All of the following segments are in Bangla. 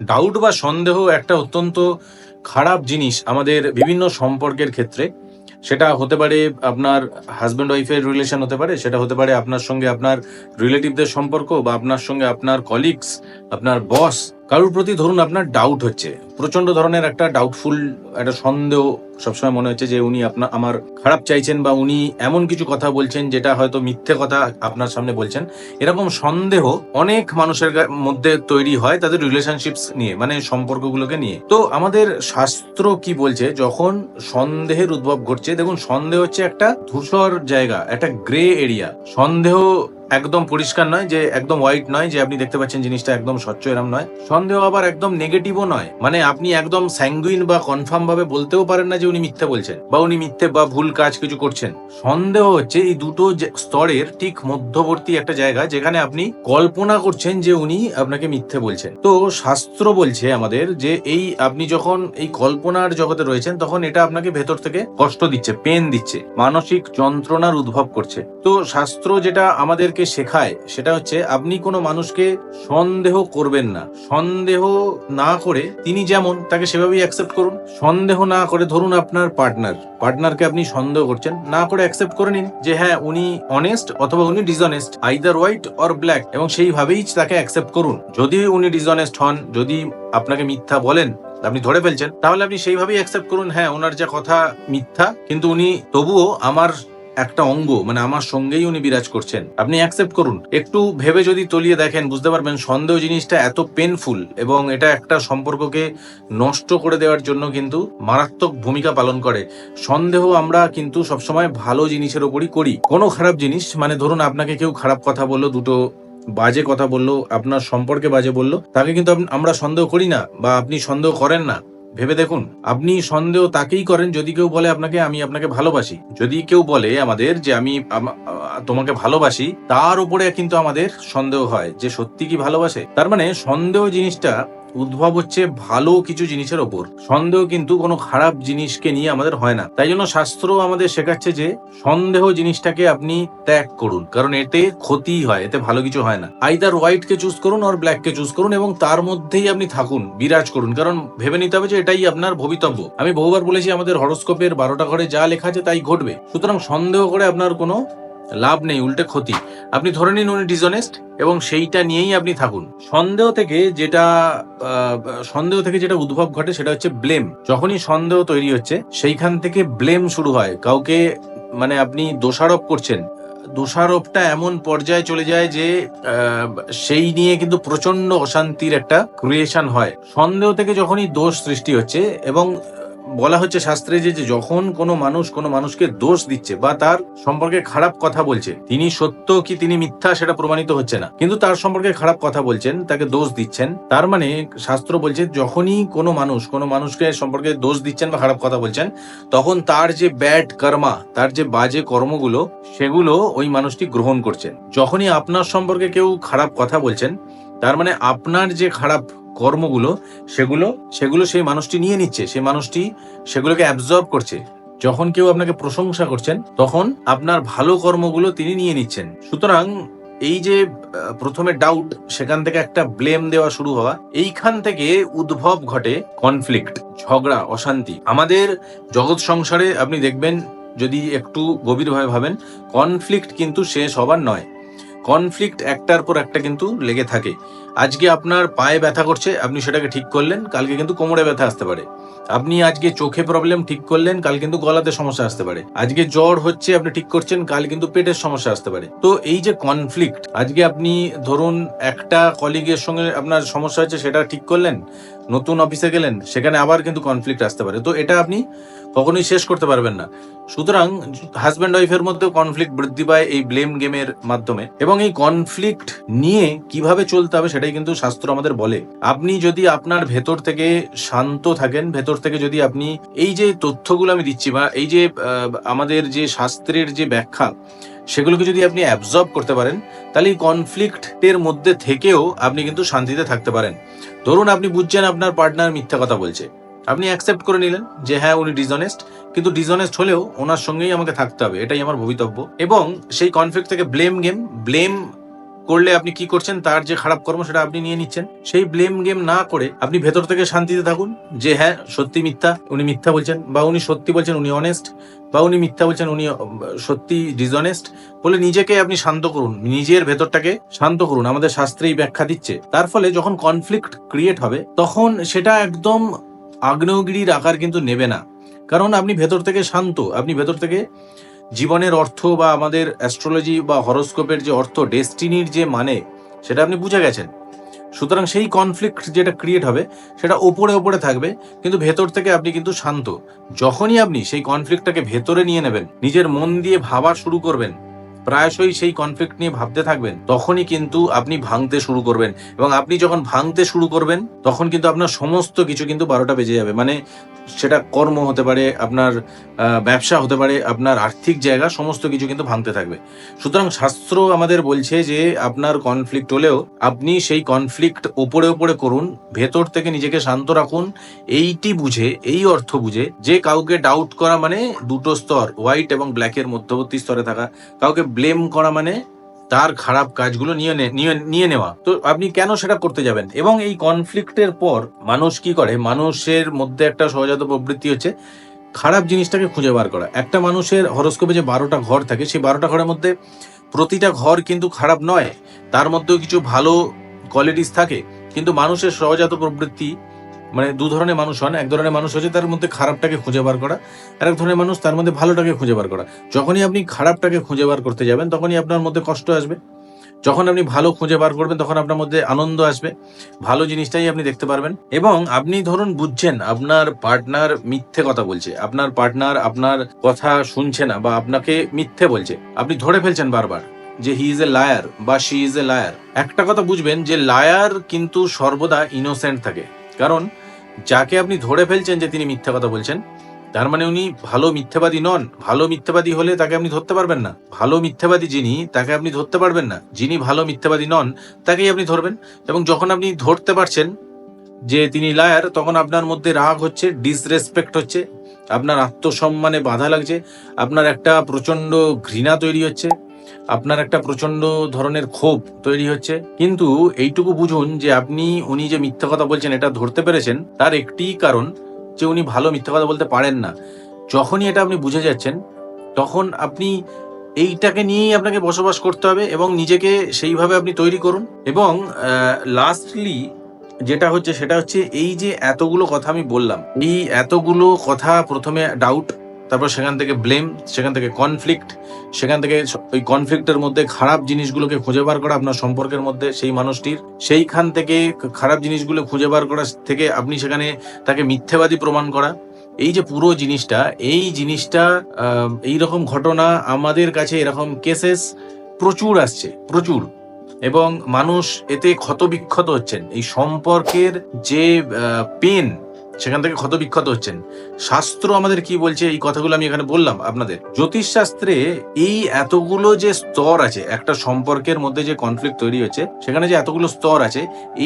ডাউট বা সন্দেহ একটা অত্যন্ত খারাপ জিনিস আমাদের বিভিন্ন সম্পর্কের ক্ষেত্রে। সেটা হতে পারে আপনার হাজব্যান্ড ওয়াইফের রিলেশন হতে পারে, সেটা হতে পারে আপনার সঙ্গে আপনার রিলেটিভদের সম্পর্ক বা আপনার সঙ্গে আপনার কলিগস আপনার বস কারোর প্রতি ধরুন আপনার ডাউট হচ্ছে প্রচণ্ড ধরনের একটা ডাউটফুল একটা সন্দেহ সবসময় মনে হচ্ছে যে উনি আপনার আমার খারাপ চাইছেন বা উনি এমন কিছু কথা বলছেন যেটা হয়তো মিথ্যে কথা আপনার সামনে বলছেন। এরকম সন্দেহ অনেক মানুষের মধ্যে তৈরি হয় তাদের রিলেশনশিপস নিয়ে মানে সম্পর্কগুলোকে নিয়ে। তো আমাদের শাস্ত্র কি বলছে? যখন সন্দেহের উদ্ভব ঘটছে, দেখুন সন্দেহ হচ্ছে একটা ধূসর জায়গা, একটা গ্রে এরিয়া সন্দেহ একদম পরিষ্কার নয়, যে একদম হোয়াইট নয়, যে আপনি দেখতে পাচ্ছেন জিনিসটা একদম স্বচ্ছ এরম নয়। সন্দেহ আবার একদম নেগেটিভও নয়। মানে আপনি একদম স্যাঙ্গুইন বা কনফার্ম ভাবে বলতেও পারেন না যে উনি মিথ্যে বলছেন, বা উনি মিথ্যে বা ভুল কাজ কিছু করছেন। সন্দেহ হচ্ছে এই দুটো স্তরের ঠিক মধ্যবর্তী একটা জায়গা যেখানে আপনি কল্পনা করছেন যে উনি আপনাকে মিথ্যে বলছেন। তো শাস্ত্র বলছে আমাদের যে এই আপনি যখন এই কল্পনার জগতে রয়েছেন, তখন এটা আপনাকে ভেতর থেকে কষ্ট দিচ্ছে পেন দিচ্ছে, মানসিক যন্ত্রণার উদ্ভব করছে। তো শাস্ত্র যেটা আমাদেরকে শেখায়, সেটা হচ্ছে আপনি কোনো মানুষকে সন্দেহ করবেন না। সন্দেহ না করে তিনি যেমন, তাকে সেভাবেই অ্যাকসেপ্ট করুন। সন্দেহ না করে ধরুন আপনার পার্টনার পার্টনারকে আপনি সন্দেহ করছেন, না করে অ্যাকসেপ্ট করে নিন যে হ্যাঁ উনি অনেস্ট অথবা উনি dishonest either white or black এবং সেইভাবেই তাকে অ্যাকসেপ্ট করুন। যদি উনি ডিসঅনেস্ট হন, যদি আপনাকে মিথ্যা বলেন, আপনি ধরে ফেলছেন, তাহলে আপনি সেইভাবেই অ্যাকসেপ্ট করুন হ্যাঁ ওনার যা কথা মিথ্যা, কিন্তু উনি তবুও আমার একটা অঙ্গ মানে আমার সঙ্গেই উনি বিরাজ করছেন। আপনি অ্যাকসেপ্ট করুন। একটু ভেবে যদি তলিয়ে দেখেন, বুঝতে পারবেন সন্দেহ জিনিসটা এত পেনফুল এবং এটা একটা সম্পর্ককে নষ্ট করে দেওয়ার জন্য কিন্তু মারাত্মক ভূমিকা পালন করে। সন্দেহ আমরা কিন্তু সবসময় ভালো জিনিসের ওপরই করি। কোনো খারাপ জিনিস মানে ধরুন আপনাকে কেউ খারাপ কথা বলল, দুটো বাজে কথা বলল, আপনার সম্পর্কে বাজে বলল, তাকে কিন্তু আমরা সন্দেহ করি না বা আপনি সন্দেহ করেন না। ভেবে দেখুন, আপনি সন্দেহ তাকেই করেন যদি কেউ বলে আপনাকে, আমি আপনাকে ভালোবাসি। যদি কেউ বলে আমাদের যে, আমি তোমাকে ভালোবাসি, তার উপরে কিন্তু আমাদের সন্দেহ হয় যে, সত্যি কি ভালোবাসে? তার মানে সন্দেহ জিনিসটা উদ্ভব হচ্ছে ভালো কিছু জিনিসের ওপর। সন্দেহ কিন্তু কোনো খারাপ জিনিসকে নিয়ে আমাদের হয় না। তাই জন্য শাস্ত্র আমাদের শেখাচ্ছে যে সন্দেহ জিনিসটাকে আপনি ত্যাগ করুন, কারণ এতে ক্ষতি হয়, এতে ভালো কিছু হয় না। আইদার হোয়াইট কে চুজ করুন আর ব্ল্যাক কে চুজ করুন এবং তার মধ্যেই আপনি থাকুন, বিরাজ করুন, কারণ ভেবে নিতে হবে যে এটাই আপনার ভবিতব্য। আমি বহুবার বলেছি আমাদের হরস্কোপের বারোটা ঘরে যা লেখা আছে তাই ঘটবে। সুতরাং সন্দেহ করে আপনার কোনো লাভ নেই, উল্টে ক্ষতি। আপনি ধরে নিন উনি ডিসঅনেস্ট এবং সেইটা নিয়েই আপনি থাকুন। সন্দেহ থেকে যেটা সন্দেহ থেকে যেটা উদ্ভব ঘটে সেটা হচ্ছে ব্লেম যখনই সন্দেহ তৈরি হচ্ছে, সেইখান থেকে ব্লেম শুরু হয়। কাউকে মানে আপনি দোষারোপ করছেন। দোষারোপটা এমন পর্যায়ে চলে যায় যে সেই নিয়ে কিন্তু প্রচণ্ড অশান্তির একটা ক্রিয়েশন হয়। সন্দেহ থেকে যখনই দোষ সৃষ্টি হচ্ছে এবং বলা হচ্ছে শাস্ত্রে যে যখন কোনো মানুষ কোনো মানুষকে দোষ দিচ্ছে বা তার সম্পর্কে খারাপ কথা বলছে, তিনি সত্য কি তিনি মিথ্যা সেটা প্রমাণিত হচ্ছে না। কিন্তু তার সম্পর্কে খারাপ কথা বলছেন, তাকে দোষ দিচ্ছেন, তার মানে শাস্ত্র বলছে যখনই কোনো মানুষ কোনো মানুষকে সম্পর্কে দোষ দিচ্ছেন বা খারাপ কথা বলছেন, তখন তার যে ব্যাড কর্মা, তার যে বাজে কর্মগুলো, সেগুলো ওই মানুষটি গ্রহণ করছেন। যখনই আপনার সম্পর্কে কেউ খারাপ কথা বলছেন, তার মানে আপনার যে খারাপ কর্মগুলো, সেগুলো সেগুলো সেই মানুষটি নিয়ে নিচ্ছে, সেই মানুষটি সেগুলোকে অ্যাবজর্ব করছে। যখন কেউ আপনাকে প্রশংসা করছেন, তখন আপনার ভালো কর্মগুলো তিনি নিয়ে নিচ্ছেন। সুতরাং এই যে প্রথমে ডাউট সেখান থেকে একটা ব্লেম দেওয়া শুরু হওয়া, এইখান থেকে উদ্ভব ঘটে কনফ্লিক্ট ঝগড়া, অশান্তি। আমাদের জগৎ সংসারে আপনি দেখবেন, যদি একটু গভীরভাবে ভাবেন কনফ্লিক্ট কিন্তু শেষ হবার নয়। কনফ্লিক্ট একটার পর একটা কিন্তু লেগে থাকে। আজকে আপনার পায়ে ব্যথা করছে, আপনি সেটাকে ঠিক করলেন, কালকে কিন্তু কোমরে ব্যথা আসতে পারে। আপনি আজকে চোখে প্রবলেম ঠিক করলেন, কাল কিন্তু গলাতে সমস্যা আসতে পারে। আজকে জ্বর হচ্ছে, আপনি ঠিক করছেন, কাল কিন্তু পেটের সমস্যা আসতে পারে। তো এই যে কনফ্লিক্ট আজকে আপনি ধরুন একটা কলিগের সঙ্গে আপনার সমস্যা হচ্ছে সেটা ঠিক করলেন নতুন অফিসে গেলেন, সেখানে আবার কিন্তু কনফ্লিক্ট আসতে পারে। তো এটা আপনি কখনোই শেষ করতে পারবেন না। সুতরাং হাজব্যান্ড ওয়াইফের মধ্যে কনফ্লিক্ট বৃদ্ধি পায় এই ব্লেম গেমের মাধ্যমে। এবং এই কনফ্লিক্ট নিয়ে কীভাবে চলতে হবে সেটাই কিন্তু শাস্ত্র আমাদের বলে। আপনি যদি আপনার ভেতর থেকে শান্ত থাকেন, ভেতর থেকে যদি আপনি এই যে তথ্যগুলো আমি দিচ্ছি বা এই যে আমাদের যে শাস্ত্রের যে ব্যাখ্যা, সেগুলোকে যদি আপনি অ্যাবজর্ব করতে পারেন, তাহলে এই কনফ্লিক্টের মধ্যে থেকেও আপনি কিন্তু শান্তিতে থাকতে পারেন। ধরুন আপনি বুঝছেন আপনার পার্টনার মিথ্যা কথা বলছে। আপনি অ্যাকসেপ্ট করে নিলেন যে হ্যাঁ উনি ডিসঅনেস্ট কিন্তু ডিসঅনেস্ট হলেও ওনার সঙ্গেই আমাকে থাকতে হবে, এটাই আমার ভবিতব্য। এবং সেই কনফ্লিক্ট থেকে ব্লেম গেম ব্লেম করলে আপনি কি করছেন, তার যে খারাপ কর্ম সেটা আপনি নিয়ে নিচ্ছেন, সেই ব্লেম গেম না করে আপনি ভেতর থেকে শান্তিতে থাকুন যে হ্যাঁ সত্যি মিথ্যা, উনি মিথ্যা বলছেন বা উনি সত্যি বলছেন উনি অনেস্ট বা উনি মিথ্যা বলছেন উনি সত্যি ডিসঅনেস্ট বলে নিজেকে আপনি শান্ত করুন, নিজের ভেতরটাকে শান্ত করুন, আমাদের শাস্ত্রেই ব্যাখ্যা দিচ্ছে। তার ফলে যখন কনফ্লিক্ট ক্রিয়েট হবে, তখন সেটা একদম আগ্নেয়গিরির আকার কিন্তু নেবে না। কারণ আপনি ভেতর থেকে শান্ত, আপনি ভেতর থেকে জীবনের অর্থ বা আমাদের অ্যাস্ট্রোলজি বা হরোস্কোপের যে অর্থ ডেস্টিনির যে মানে সেটা আপনি বুঝে গেছেন। সুতরাং সেই কনফ্লিক্ট যেটা ক্রিয়েট হবে, সেটা ওপরে ওপরে থাকবে, কিন্তু ভেতর থেকে আপনি কিন্তু শান্ত। যখনই আপনি সেই কনফ্লিক্টটাকে ভেতরে নিয়ে নেবেন, নিজের মন দিয়ে ভাবা শুরু করবেন, প্রায়শই সেই কনফ্লিক্ট নিয়ে ভাবতে থাকবেন, তখনই কিন্তু আপনি ভাঙতে শুরু করবেন। এবং আপনি যখন ভাঙতে শুরু করবেন, তখন কিন্তু আপনার সমস্ত কিছু কিন্তু বারোটা বেজে যাবে। মানে সেটা কর্ম হতে পারে, আপনার ব্যবসা হতে পারে, আপনার আর্থিক জায়গা, সমস্ত কিছু কিন্তু ভাঙতে থাকবে। সুতরাং শাস্ত্র আমাদের বলছে যে, আপনার কনফ্লিক্ট হলেও আপনি সেই কনফ্লিক্ট ওপরে ওপরে করুন, ভেতর থেকে নিজেকে শান্ত রাখুন, এইটি বুঝে, এই অর্থ বুঝে, যে কাউকে ডাউট করা মানে দুটো স্তর হোয়াইট এবং ব্ল্যাকের মধ্যবর্তী স্তরে থাকা, কাউকে ব্লেম করা মানে তার খারাপ কাজগুলো নিয়ে নিয়ে নেওয়া। তো আপনি কেন সেটা করতে যাবেন? এবং এই কনফ্লিক্টের পর মানুষ কি করে? মানুষের মধ্যে একটা সহজাত প্রবৃত্তি হচ্ছে খারাপ জিনিসটাকে খুঁজে বার করা। একটা মানুষের হরস্কোপে যে বারোটা ঘর থাকে, সেই বারোটা ঘরের মধ্যে প্রতিটা ঘর কিন্তু খারাপ নয়। তার মধ্যেও কিছু ভালো কোয়ালিটিস থাকে, কিন্তু মানুষের সহজাত প্রবৃত্তি মানে দু ধরনের মানুষ হন এক ধরনের মানুষ হচ্ছে তার মধ্যে খারাপটাকে খুঁজে বার করা, আর এক ধরনের মানুষ তার মধ্যে ভালোটাকে খুঁজে বার করা। যখনই আপনি খারাপটাকে খুঁজে বার করতে যাবেন, তখনই আপনার মধ্যে কষ্ট আসবে। যখন আপনি ভালো খুঁজে বার করবেন, তখন আপনার মধ্যে আনন্দ আসবে। ভালো জিনিসটাই আপনি দেখতে পারবেন। এবং আপনি ধরুন বুঝছেন, আপনার পার্টনার মিথ্যে কথা বলছে, আপনার পার্টনার আপনার কথা শুনছে না বা আপনাকে মিথ্যে বলছে। আপনি ধরে ফেলছেন বারবার যে হি ইজ এ লায়ার বা শি ইজ এ লায়ার একটা কথা বুঝবেন যে লায়ার কিন্তু সর্বদা ইনোসেন্ট থাকে। কারণ যাকে আপনি ধরে ফেলছেন যে তিনি মিথ্যা কথা বলছেন, তার মানে উনি ভালো মিথ্যাবাদী নন। ভালো মিথ্যাবাদী হলে তাকে আপনি ধরতে পারবেন না। ভালো মিথ্যাবাদী যিনি, তাকে আপনি ধরতে পারবেন না। যিনি ভালো মিথ্যাবাদী নন, তাকেই আপনি ধরবেন। এবং যখন আপনি ধরতে পারছেন যে তিনি লায়ার তখন আপনার মধ্যে রাগ হচ্ছে ডিসরেসপেক্ট হচ্ছে, আপনার আত্মসম্মানে বাধা লাগছে, আপনার একটা প্রচণ্ড ঘৃণা তৈরি হচ্ছে। আপনার একটা প্রচণ্ড ধরনের ক্ষোভ তৈরি হচ্ছে। কিন্তু এইটুকু বুঝুন যে আপনি, উনি যে মিথ্যা কথা বলছেন, এটা ধরতে পেরেছেন, তার একটি কারণ যে উনি ভালো মিথ্যা কথা বলতে পারেন না। যখনই এটা আপনি বুঝে যাচ্ছেন, তখন আপনি এইটাকে নিয়েই আপনাকে বসবাস করতে হবে এবং নিজেকে সেইভাবে আপনি তৈরি করুন। এবং লাস্টলি যেটা হচ্ছে, সেটা হচ্ছে এই যে এতগুলো কথা আমি বললাম, এই এতগুলো কথা প্রথমে ডাউট তারপর সেখান থেকে ব্লেম সেখান থেকে কনফ্লিক্ট সেখান থেকে ওই কনফ্লিক্টের মধ্যে খারাপ জিনিসগুলোকে খুঁজে বার করা আপনার সম্পর্কের মধ্যে সেই মানুষটির। সেইখান থেকে খারাপ জিনিসগুলো খুঁজে বার করা থেকে আপনি সেখানে তাকে মিথ্যেবাদী প্রমাণ করা। এই যে পুরো জিনিসটা, এই জিনিসটা এই রকম ঘটনা আমাদের কাছে এরকম কেসেস প্রচুর আসছে, প্রচুর। এবং মানুষ এতে ক্ষতবিক্ষত হচ্ছেন। এই সম্পর্কের যে পেন সেখান থেকে ক্ষতবিক্ষত হচ্ছেন। শাস্ত্র আমাদের কি বলছে? এই কথাগুলো আমি এখানে বললাম আপনাদের। জ্যোতিষ শাস্ত্রে এই এতগুলো যে স্তর আছে, একটা সম্পর্কের মধ্যে যে কনফ্লিক্ট তৈরি হচ্ছে, সেখানে যে এতগুলো স্তর আছে,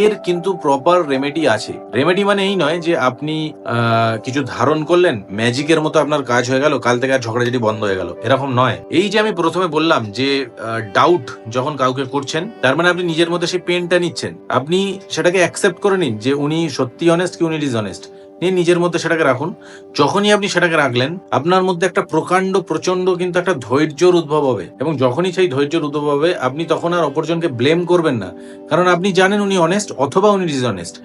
এর কিন্তু প্রপার রেমেডি আছে। রেমেডি মানে এই নয় যে আপনি কিছু ধারণ করলেন ম্যাজিকের মতো আপনার কাজ হয়ে গেল, কাল থেকে আর ঝগড়াঝাটি বন্ধ হয়ে গেল। এরকম নয়। এই যে আমি প্রথমে বললাম যে ডাউট যখন কাউকে করছেন, তার মানে আপনি নিজের মধ্যে সেই পেনটা নিচ্ছেন। আপনি সেটাকে অ্যাকসেপ্ট করে নিন যে উনি সত্যি অনেস্ট কি উনি ডিসঅনেস্ট নিয়ে নিজের মধ্যে সেটাকে রাখুন। যখনই আপনি সেটাকে রাখলেন, আপনার মধ্যে একটা প্রকাণ্ড প্রচণ্ড কিন্তু একটা ধৈর্যর উদ্ভব হবে। এবং যখনই সেই ধৈর্যর উদ্ভব হবে, আপনি তখন আর অপরজনকে ব্লেম করবেন না। কারণ আপনি জানেন উনি অনেস্ট অথবা উনি ডিসঅনেস্ট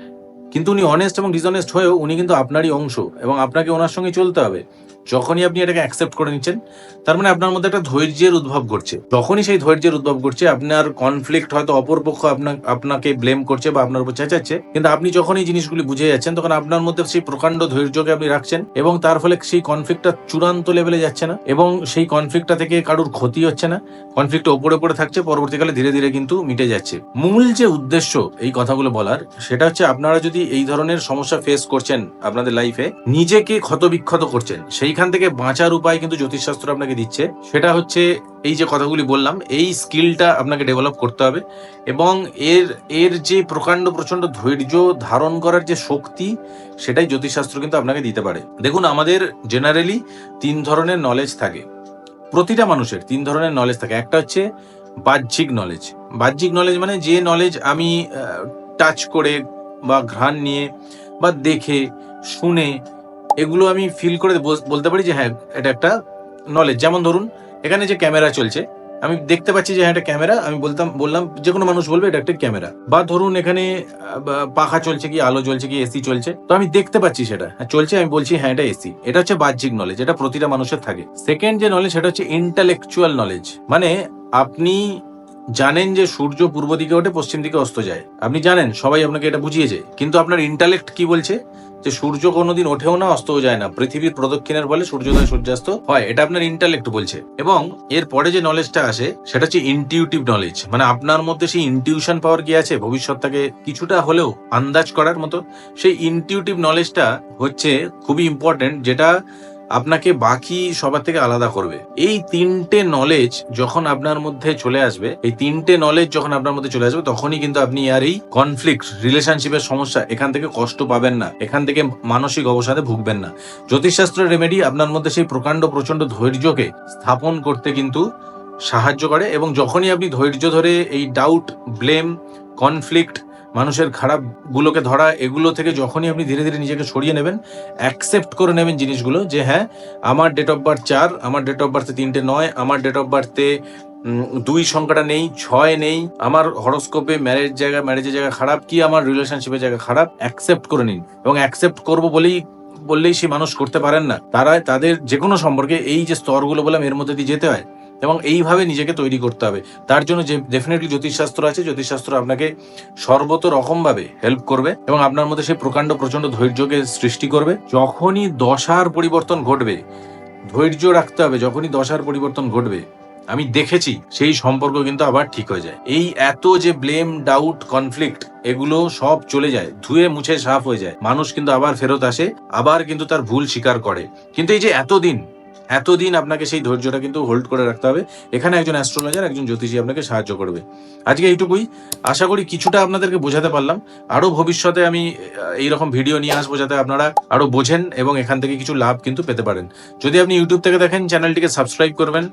কিন্তু উনি অনেস্ট এবং ডিসঅনেস্ট হয়েও উনি কিন্তু আপনারই অংশ এবং আপনাকে ওনার সঙ্গে চলতে হবে। যখনই আপনি এটাকে অ্যাকসেপ্ট করে নিচ্ছেন তার মানে আপনার মধ্যে একটা ধৈর্যের উদ্ভব ঘটছে। যখনই সেই ধৈর্যের উদ্ভব ঘটছে, আপনার কনফ্লিক্ট হয়তো অপরপক্ষ আপনার আপনাকে ব্লেম করছে বা আপনার উপর চেঁচাচ্ছে, কিন্তু আপনি যখন এই জিনিসগুলি বুঝে যাচ্ছেন, তখন আপনার মধ্যে সেই প্রকাণ্ড ধৈর্যকে আপনি রাখছেন এবং তার ফলে সেই কনফ্লিক্টটা চূড়ান্ত লেভেলে যাচ্ছে না এবং সেই কনফ্লিক্টটা থেকে কারোর ক্ষতি হচ্ছে না। কনফ্লিক্ট ওপরে ওপরে থাকছে, পরবর্তীকালে ধীরে ধীরে কিন্তু মিটে যাচ্ছে। মূল যে উদ্দেশ্য এই কথাগুলো বলার, সেটা হচ্ছে আপনারা যদি এই ধরনের সমস্যা ফেস করছেন আপনাদের লাইফে নিজেকে ক্ষতবিক্ষত করছেন, সেইখান থেকে বাঁচার উপায় কিন্তু জ্যোতিষশাস্ত্র আপনাকে দিচ্ছে। সেটা হচ্ছে এই যে কথাগুলি বললাম, এই স্কিলটা আপনাকে ডেভেলপ করতে হবে এবং এর এর যে প্রকাণ্ড প্রচণ্ড ধৈর্য ধারণ করার যে শক্তি, সেটাই জ্যোতিষশাস্ত্র কিন্তু আপনাকে দিতে পারে। দেখুন, আমাদের জেনারেলি তিন ধরনের নলেজ থাকে। প্রতিটা মানুষের তিন ধরনের নলেজ থাকে। একটা হচ্ছে বাহ্যিক নলেজ বাহ্যিক নলেজ মানে যে নলেজ আমি টাচ করে বা ঘ্রাণ নিয়ে বা দেখে, শুনে, এগুলো আমি ফিল করে বলতে পারি যে হ্যাঁ এটা একটা নলেজ যেমন ধরুন এখানে যে ক্যামেরা চলছে আমি দেখতে পাচ্ছি যে হ্যাঁ একটা ক্যামেরা আমি বলতাম বললাম যে কোনো মানুষ বলবে এটা একটা ক্যামেরা বা ধরুন এখানে পাখা চলছে কি আলো চলছে কি এসি চলছে তো আমি দেখতে পাচ্ছি সেটা। হ্যাঁ, চলছে আমি বলছি হ্যাঁ এটা এসি এটা হচ্ছে বাহ্যিক নলেজ এটা প্রতিটা মানুষের থাকে। সেকেন্ড যে নলেজ সেটা হচ্ছে ইন্টালেকচুয়াল নলেজ মানে আপনি জানেন যে সূর্য পূর্ব দিকে ওঠে পশ্চিম দিকে অস্ত যায়। আপনি জানেন সবাই আপনাকে এটা বুঝিয়েছে। কিন্তু আপনার ইন্টালেক্ট কি বলছে? যে সূর্য কোনোদিন ওঠেও না, অস্তও যায় না। পৃথিবীর প্রদক্ষিণের বলে সূর্যোদয় সূর্যাস্ত হয়। এটা আপনার ইন্টালেক্ট বলছে। এবং এর পরে যে নলেজটা আসে, সেটা হচ্ছে ইনটিউটিভ নলেজ মানে আপনার মধ্যে সেই ইনটিউশন পাওয়ার কি আছে? ভবিষ্যৎটাকে কিছুটা হলেও আন্দাজ করার মতো। সেই ইনটিউটিভ নলেজটা হচ্ছে খুবই ইম্পর্টেন্ট যেটা আপনাকে বাকি সবার থেকে আলাদা করবে। এই তিনটে নলেজ যখন আপনার মধ্যে চলে আসবে, এই তিনটে নলেজ যখন আপনার মধ্যে চলে আসবে, তখনই কিন্তু আপনি আর এই কনফ্লিক্ট রিলেশনশিপের সমস্যা এখান থেকে কষ্ট পাবেন না, এখান থেকে মানসিক অবসাদে ভুগবেন না। জ্যোতিষশাস্ত্রের রেমেডি আপনার মধ্যে সেই প্রকাণ্ড প্রচণ্ড ধৈর্যকে স্থাপন করতে কিন্তু সাহায্য করে এবং যখনই আপনি ধৈর্য ধরে এই ডাউট ব্লেম কনফ্লিক্ট মানুষের খারাপ গুলোকে ধরা, এগুলো থেকে যখনই আপনি ধীরে ধীরে নিজেকে সরিয়ে নেবেন অ্যাকসেপ্ট করে নেবেন জিনিসগুলো যে হ্যাঁ আমার ডেট অফ বার্থ চার, আমার ডেট অফ বার্থে তিনটে নয়, আমার ডেট অফ বার্থে দুই সংখ্যাটা নেই, ছয় নেই, আমার হরস্কোপে ম্যারেজ জায়গা ম্যারেজের জায়গা খারাপ, কি আমার রিলেশনশিপের জায়গা খারাপ অ্যাকসেপ্ট করে নিন। এবং অ্যাকসেপ্ট করব বলেই, বললেই সেই মানুষ করতে পারেন না। তারা, তাদের যে কোনো সম্পর্কে এই যে স্তরগুলো বললাম, এর মধ্যে দিয়ে যেতে হয়। এবং এইভাবে নিজেকে তৈরি করতে হবে। তার জন্য যে ডেফিনেটলি জ্যোতিষশাস্ত্র আছে, জ্যোতিষশাস্ত্র আপনাকে সর্বত রকমভাবে হেল্প করবে এবং আপনার মধ্যে সেই প্রকাণ্ড প্রচণ্ড ধৈর্যকে সৃষ্টি করবে। যখনই দশার পরিবর্তন ঘটবে, ধৈর্য রাখতে হবে, যখনই দশার পরিবর্তন ঘটবে, আমি দেখেছি সেই সম্পর্ক কিন্তু আবার ঠিক হয়ে যায়। এই এত যে ব্লেম ডাউট কনফ্লিক্ট এগুলো সব চলে যায়, ধুয়ে মুছে সাফ হয়ে যায়। মানুষ কিন্তু আবার ফেরত আসে, আবার কিন্তু তার ভুল স্বীকার করে। কিন্তু এই যে এতদিন এতদিন আপনাকে সেই ধৈর্যটা কিন্তু হোল্ড করে রাখতে হবে। এখানে একজন অ্যাস্ট্রোলজার একজন জ্যোতিষী আপনাকে সাহায্য করবে। আজকে এইটুকুই। আশা করি কিছুটা আপনাদেরকে বোঝাতে পারলাম। আরও ভবিষ্যতে আমি এই রকম ভিডিও নিয়ে আসব যাতে আপনারা আরও বোঝেন এবং এখান থেকে কিছু লাভ কিন্তু পেতে পারেন। যদি আপনি ইউটিউব থেকে দেখেন চ্যানেলটিকে সাবস্ক্রাইব করবেন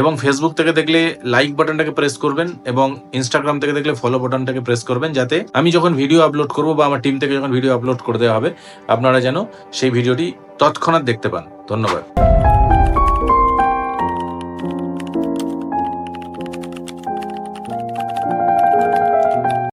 এবং ফেসবুক থেকে দেখলে লাইক বাটনটাকে প্রেস করবেন এবং ইনস্টাগ্রাম থেকে দেখলে ফলো বাটনটাকে প্রেস করবেন যাতে আমি যখন ভিডিও আপলোড করব বা আমার টিম থেকে যখন ভিডিও আপলোড করে দেওয়া হবে, আপনারা যেন সেই ভিডিওটি তৎক্ষণাৎ দেখতে পান। ধন্যবাদ।